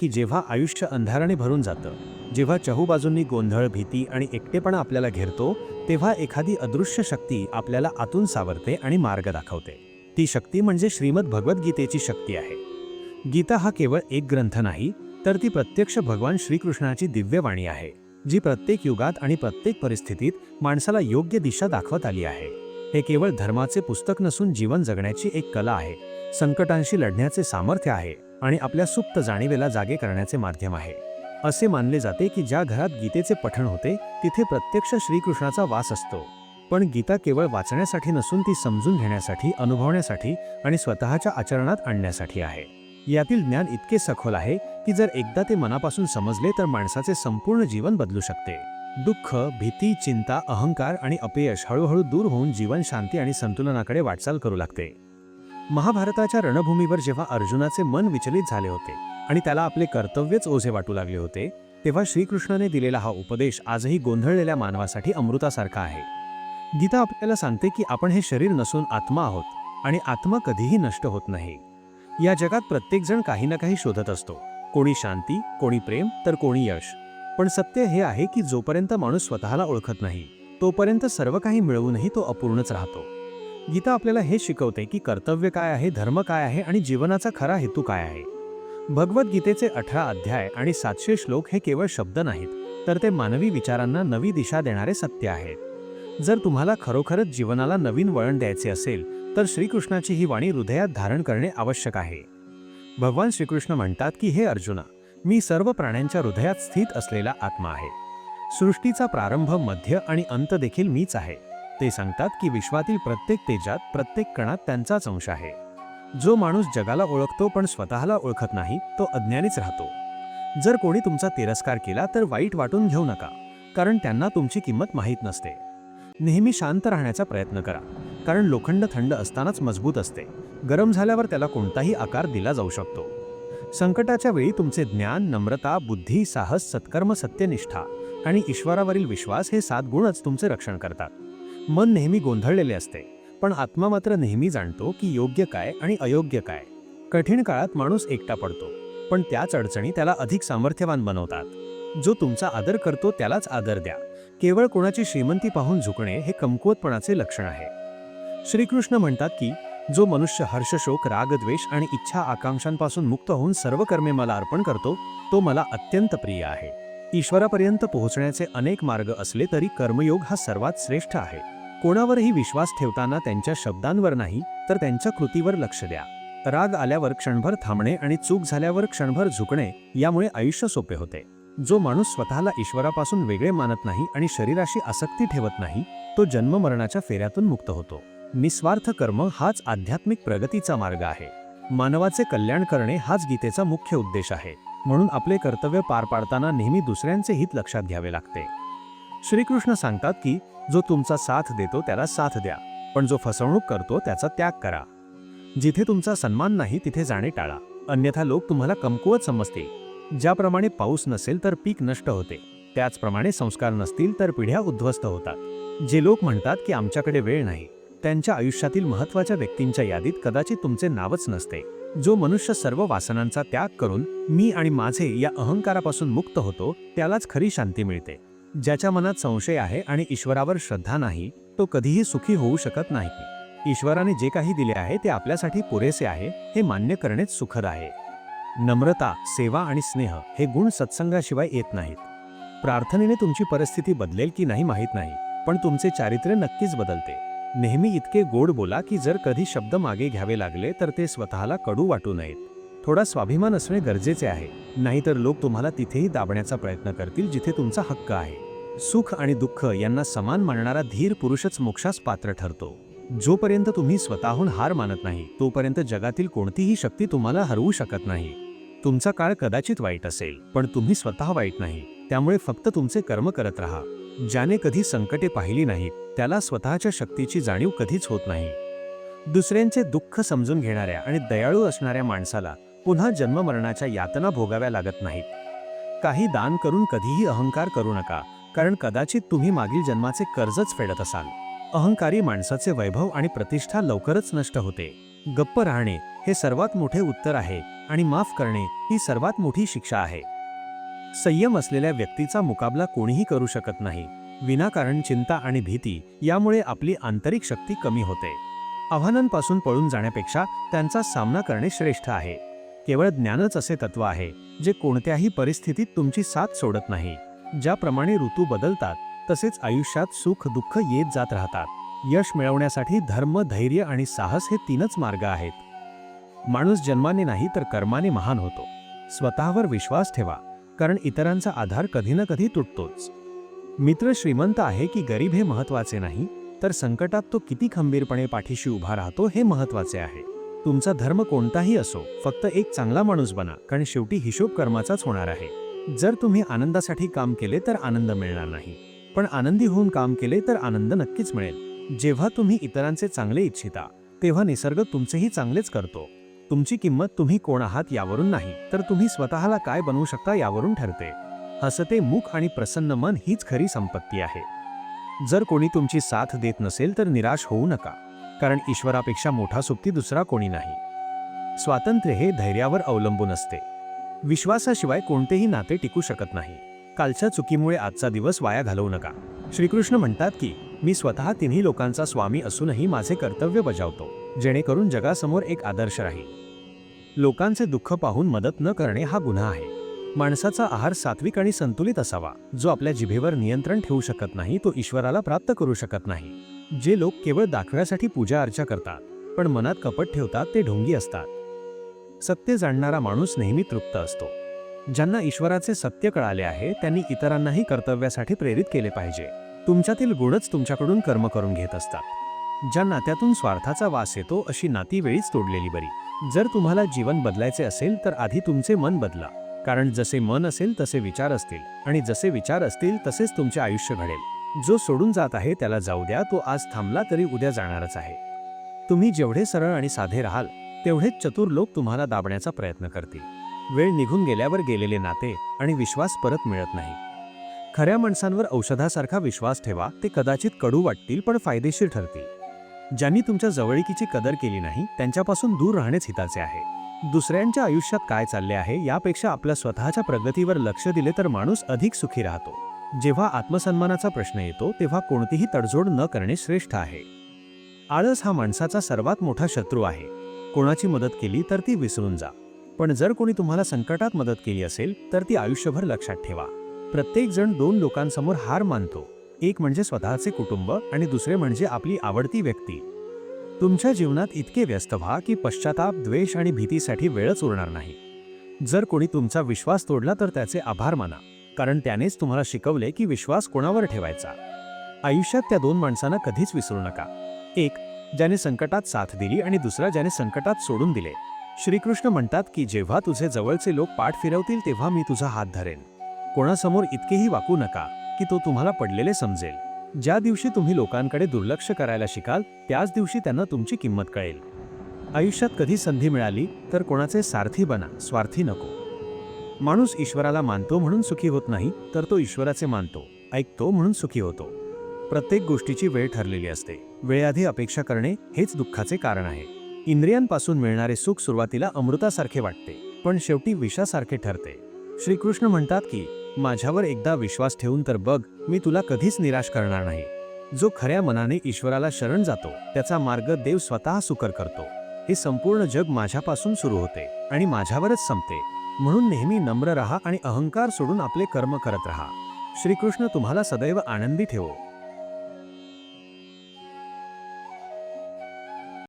की जेव्हा आयुष्य अंधाराने भरून जातं जेव्हा चहूबाजूंनी गोंधळ भीती आणि एकटेपणा आपल्याला घेरतो तेव्हा एखादी अदृश्य शक्ती आपल्याला आतून सावरते आणि मार्ग दाखवते. ती शक्ती म्हणजे श्रीमद भगवद्गीतेची शक्ती आहे. गीता हा केवळ एक ग्रंथ नाही तर ती प्रत्यक्ष भगवान श्रीकृष्णाची दिव्यवाणी आहे जी प्रत्येक युगात आणि प्रत्येक परिस्थितीत माणसाला योग्य दिशा दाखवत आली आहे. हे केवळ धर्माचे पुस्तक नसून जीवन जगण्याची एक कला आहे संकटांशी लढण्याचे सामर्थ्य आहे. आणि आपल्या सुप्त जाणीवेला जागे करण्याचे माध्यम आहे. असे मानले जाते की ज्या घरात गीतेचे पठण होते तिथे प्रत्यक्ष श्रीकृष्णाचा वास असतो. पण गीता केवळ वाचण्यासाठी नसून ती समजून घेण्यासाठी अनुभवण्यासाठी आणि स्वतःच्या आचरणात आणण्यासाठी आहे. यातील ज्ञान इतके सखोल आहे की जर एकदा ते मनापासून समजले तर माणसाचे संपूर्ण जीवन बदलू शकते. दुःख भीती चिंता अहंकार आणि अपयश हळूहळू दूर होऊन जीवन शांती आणि संतुलनाकडे वाटचाल करू लागते. महाभारताच्या रणभूमीवर जेव्हा अर्जुनाचे मन विचलित झाले होते आणि त्याला आपले कर्तव्यच ओझे वाटू लागले होते तेव्हा श्रीकृष्णाने दिलेला हा उपदेश आजही गोंधळलेल्या मानवासाठी अमृतासारखा आहे. गीता आपल्याला सांगते की आपण हे शरीर नसून आत्मा आहोत आणि आत्मा कधीही नष्ट होत नाही. या जगात प्रत्येकजण काही ना काही शोधत असतो. कोणी शांती कोणी प्रेम तर कोणी यश. पण सत्य हे आहे की जोपर्यंत माणूस स्वतःला ओळखत नाही तोपर्यंत सर्व काही मिळवूनही तो अपूर्णच राहतो. गीता आपल्याला हे शिकवते की कर्तव्य काय आहे धर्म काय आहे आणि जीवनाचा खरा हेतू काय आहे. भगवद्गीतेचे अठरा अध्याय आणि सातशे श्लोक हे केवळ शब्द नाहीत तर ते मानवी विचारांना नवी दिशा देणारे सत्य आहेत जर तुम्हाला खरोखरच जीवनाला नवीन वळण द्यायचे असेल तर श्रीकृष्णाची ही वाणी हृदयात धारण करणे आवश्यक आहे. भगवान श्रीकृष्ण म्हणतात की हे अर्जुना मी सर्व प्राण्यांच्या हृदयात स्थित असलेला आत्मा आहे. सृष्टीचा प्रारंभ मध्य आणि अंत देखील मीच आहे. ते सांगतात की विश्वातील प्रत्येक तेजात प्रत्येक कणात त्यांचाच अंश आहे. जो माणूस जगाला ओळखतो पण स्वतःला ओळखत नाही तो अज्ञानीच राहतो. जर कोणी तुमचा तिरस्कार केला तर वाईट वाटून घेऊ नका कारण त्यांना तुमची किंमत माहीत नसते. नेहमी शांत राहण्याचा प्रयत्न करा कारण लोखंड थंड असतानाच मजबूत असते. गरम झाल्यावर त्याला कोणताही आकार दिला जाऊ शकतो. संकटाच्या वेळी तुमचे ज्ञान नम्रता बुद्धी साहस सत्कर्म सत्यनिष्ठा आणि ईश्वरावरील विश्वास हे सात गुणच तुमचे रक्षण करतात. मन नेहमी गोंधळलेले असते पण आत्मा मात्र नेहमी जाणतो की योग्य काय आणि अयोग्य काय. कठीण काळात माणूस एकटा पडतो पण त्याच अडचणी त्याला अधिक सामर्थ्यवान बनवतात. जो तुमचा आदर करतो त्यालाच आदर द्या. केवळ कोणाची श्रीमंती पाहून झुकणे हे कमकुवतपणाचे लक्षण आहे. श्रीकृष्ण म्हणतात की जो मनुष्य हर्षशोक रागद्वेष आणि इच्छा आकांक्षांपासून मुक्त होऊन सर्व कर्मे मला अर्पण करतो तो मला अत्यंत प्रिय आहे. ईश्वरापर्यंत पोहोचण्याचे अनेक मार्ग असले तरी कर्मयोग हा सर्वात श्रेष्ठ आहे. कोणावरही विश्वास ठेवताना त्यांच्या शब्दांवर नाही तर त्यांच्या कृतीवर लक्ष द्या. राग आल्यावर क्षणभर थांबणे आणि चूक झाल्यावर क्षणभर झुकणे यामुळे आयुष्य सोपे होते. जो माणूस स्वतःला ईश्वरापासून वेगळे मानत नाही आणि शरीराशी आसक्ती ठेवत नाही तो जन्ममरणाच्या फेऱ्यातून मुक्त होतो. निस्वार्थ कर्म हाच आध्यात्मिक प्रगतीचा मार्ग आहे. मानवाचे कल्याण करणे हाच गीतेचा मुख्य उद्देश आहे. म्हणून आपले कर्तव्य पार पाडताना नेहमी दुसऱ्यांचे हित लक्षात घ्यावे लागते. श्रीकृष्ण सांगतात की जो तुमचा साथ देतो त्याला साथ द्या पण जो फसवणूक करतो त्याचा त्याग करा. जिथे तुमचा सन्मान नाही तिथे जाणे टाळा. अन्यथा लोक तुम्हाला कमकुवत समजतील. ज्याप्रमाणे पाऊस नसेल तर पीक नष्ट होते. त्याचप्रमाणे संस्कार नसतील तर पिढ्या उद्ध्वस्त होतात. जे लोक म्हणतात की आमच्याकडे वेळ नाही. त्यांच्या आयुष्यातील महत्त्वाच्या व्यक्तींच्या यादीत कदाचित तुमचे नावच नसते. जो मनुष्य सर्व वासनांचा त्याग करून मी आणि माझे या अहंकारापासून मुक्त होतो त्यालाच खरी शांती मिळते. ज्याच्या मनात संशय आहे आणि ईश्वरावर श्रद्धा नाही तो कधीही सुखी होऊ शकत नाही. ईश्वराने जे काही दिले आहे ते आपल्यासाठी पुरेसे आहे हे मान्य करणेच सुखद आहे. नम्रता सेवा आणि स्नेह हे गुण सत्संगाशिवाय येत नाहीत. प्रार्थनेने तुमची परिस्थिती बदलेल की नाही माहीत नाही पण तुमचे चारित्र्य नक्कीच बदलते. नेहमी इतके गोड बोला की जर कधी शब्द मागे घ्यावे लागले तर ते स्वतःला कडू वाटू नयेत. थोडा स्वाभिमान असणे गरजेचे आहे. नाहीतर लोक तुम्हाला तिथेही दाबण्याचा प्रयत्न करतील जिथे तुमचा हक्क आहे. सुख आणि दुःख यांना समान मानणारा धीर पुरुषच मोक्षास पात्र ठरतो. जोपर्यंत तुम्ही स्वतःहून हार मानत नाही तोपर्यंत जगातील कोणतीही शक्ती तुम्हाला हरवू शकत नाही. तुमचा काळ कदाचित वाईट असेल पण तुम्ही स्वतः वाईट नाही. त्यामुळे फक्त तुमचे कर्म करत राहा. ज्याने कधी संकटे पाहिली नाहीत त्याला स्वतःच्या शक्तीची जाणीव कधीच होत नाही. दुसऱ्यांचे दुःख समजून घेणाऱ्या आणि दयाळू असणाऱ्या माणसाला पुन्हा जन्ममरणाच्या यातना भोगाव्या लागत नाहीत. काही दान करून कधीही अहंकार करू नका कारण कदाचित तुम्ही मागील जन्माचे कर्जच फेडत असाल. अहंकारी माणसाचे वैभव आणि प्रतिष्ठा लवकरच नष्ट होते. गप्प राहणे हे सर्वात मोठे उत्तर आहे आणि माफ करणे ही सर्वात मोठी शिक्षा आहे. संयम असलेल्या व्यक्तीचा मुकाबला कोणीही करू शकत नाही. विनाकारण चिंता आणि भीती यामुळे आपली आंतरिक शक्ती कमी होते. आव्हानांपासून पळून जाण्यापेक्षा त्यांचा सामना करणे श्रेष्ठ आहे. केवळ ज्ञानच असे तत्व आहे जे कोणत्याही परिस्थितीत तुमची साथ सोडत नाही. ज्याप्रमाणे ऋतू बदलतात तसेच आयुष्यात सुख दुःख येत जात राहतात. यश मिळवण्यासाठी धर्म धैर्य आणि साहस हे तीनच मार्ग आहेत. माणूस जन्माने नाही तर कर्माने महान होतो. स्वतःवर विश्वास ठेवा कारण इतरांचा आधार कधी ना कधी तुटतोच. मित्र श्रीमंत आहे की गरीब हे महत्त्वाचे नाही तर संकटात तो किती खंबीरपणे पाठीशी उभा राहतो हे महत्त्वाचे आहे. तुमचा धर्म कोणताही असो फक्त एक चांगला माणूस बना कारण शेवटी हिशोब कर्माचाच होणार आहे. जर तुम्ही आनंदासाठी काम केले तर आनंद मिळणार नाही. पण आनंदी होऊन काम केले तर आनंद नक्कीच मिळेल. जेव्हा तुम्ही इतरांचे चांगले इच्छिता तेव्हा निसर्ग तुमचेही चांगलेच करतो. तुमची किंमत तुम्ही कोण आहात यावरून नाही तर तुम्ही स्वतःला काय बनवू शकता यावरून ठरते. हसते मुख आणि प्रसन्न मन हीच खरी संपत्ती आहे. जर कोणी तुमची साथ देत नसेल तर निराश होऊ नका. कारण ईश्वरापेक्षा मोठा सुप्ती दुसरा कोणी नाही. स्वातंत्र्य हे धैर्यावर अवलंबून असते. विश्वासाशिवाय कोणतेही नाते टिकू शकत नाही. कालच्या चुकीमुळे आजचा दिवस वाया घालवू नका. श्रीकृष्ण म्हणतात की मी स्वतः तिन्ही लोकांचा स्वामी असूनही माझे कर्तव्य बजावतो जेणेकरून जगासमोर एक आदर्श राहील. लोकांचे दुःख पाहून मदत न करणे हा गुन्हा आहे. माणसाचा आहार सात्विक आणि संतुलित असावा जो आपल्या जिभेवर नियंत्रण ठेवू शकत नाही तो ईश्वराला प्राप्त करू शकत नाही. जे लोक केवळ दाखव्यासाठी पूजा अर्चा करतात पण मनात कपट ठेवतात ते ढोंगी असतात. सत्य जाणणारा माणूस नेहमी तृप्त असतो. ज्यांना ईश्वराचे सत्य कळाले आहे त्यांनी इतरांनाही कर्तव्यासाठी प्रेरित केले पाहिजे. तुमच्यातील गुणच तुमच्याकडून कर्म करून घेत असतात. ज्या नात्यातून स्वार्थाचा वास येतो अशी नाती वेळीच तोडलेली बरी. जर तुम्हाला जीवन बदलायचे असेल तर आधी तुमचे मन बदला. कारण जसे मन असेल तसे विचार असतील. आणि जसे विचार असतील तसेच तुमचे आयुष्य घडेल. जो सोडून जात आहे त्याला जाऊ द्या तो आज थांबला तरी उद्या जाणारच आहे. तुम्ही जेवढे सरळ आणि साधे राहाल तेवढेच चतुर लोक तुम्हाला दाबण्याचा प्रयत्न करतील. वेळ निघून गेल्यावर गेलेले नाते आणि विश्वास परत मिळत नाही. खऱ्या माणसांवर औषधासारखा विश्वास ठेवा ते कदाचित कडू वाटतील पण फायदेशीर ठरतील. ज्यांनी तुमच्या जवळीकीची कदर केली नाही त्यांच्यापासून दूर राहणेच हिताचे आहे. दुसऱ्यांच्या आयुष्यात काय चालले आहे यापेक्षा आपल्या स्वतःच्या प्रगतीवर लक्ष दिले तर माणूस अधिक सुखी राहतो. जेव्हा आत्मसन्मानाचा प्रश्न येतो तेव्हा कोणतीही तडजोड न करणे श्रेष्ठ आहे. आळस हा माणसाचा सर्वात मोठा शत्रू आहे. कोणाची मदत केली तर ती विसरून जा. पण जर कोणी तुम्हाला संकटात मदत केली असेल तर ती आयुष्यभर लक्षात ठेवा. प्रत्येक जण दोन लोकांसमोर हार मानतो. एक म्हणजे स्वतःचे कुटुंब आणि दुसरे म्हणजे आपली आवडती व्यक्ती. तुमच्या जीवनात इतके व्यस्त व्हा की पश्चाताप द्वेष आणि भीतीसाठी वेळच उरणार नाही. जर कोणी तुमचा विश्वास तोडला तर त्याचे आभार माना. कारण त्यानेच तुम्हाला शिकवले की विश्वास कोणावर ठेवायचा. आयुष्यात त्या दोन माणसांना कधीच विसरू नका. एक ज्याने संकटात साथ दिली आणि दुसरा ज्याने संकटात सोडून दिले. श्रीकृष्ण म्हणतात की जेव्हा तुझे जवळचे लोक पाठ फिरवतील तेव्हा मी तुझा हात धरेन. कोणासमोर इतकेही वाकू नका की तो तुम्हाला पडलेले समजेल. ज्या दिवशी तुम्ही लोकांकडे दुर्लक्ष करायला शिकाल त्याच दिवशी त्यांना तुमची किंमत कळेल. आयुष्यात कधी संधी मिळाली तर कोणाचे सारथी बना स्वार्थी नको. माणूस ईश्वराला मानतो म्हणून सुखी होत नाही तर तो ईश्वराचे मानतो ऐकतो म्हणून सुखी होतो. प्रत्येक गोष्टीची वेळ ठरलेली असते. वेळेआधी अपेक्षा करणे हेच दुःखाचे कारण आहे. इंद्रियांपासून मिळणारे सुख सुरुवातीला अमृतासारखे वाटते पण शेवटी विषासारखे ठरते. श्रीकृष्ण म्हणतात की माझ्यावर एकदा विश्वास ठेवून तर बघ मी तुला कधीच निराश करणार नाही. जो खऱ्या मनाने ईश्वराला शरण जातो त्याचा मार्ग देव स्वतः सुकर करतो. हे संपूर्ण जग माझ्यापासून सुरू होते आणि माझ्यावरच संपते. म्हणून नेहमी नम्र रहा आणि अहंकार सोडून आपले कर्म करत रहा. श्रीकृष्ण तुम्हाला सदैव आनंदी ठेवो.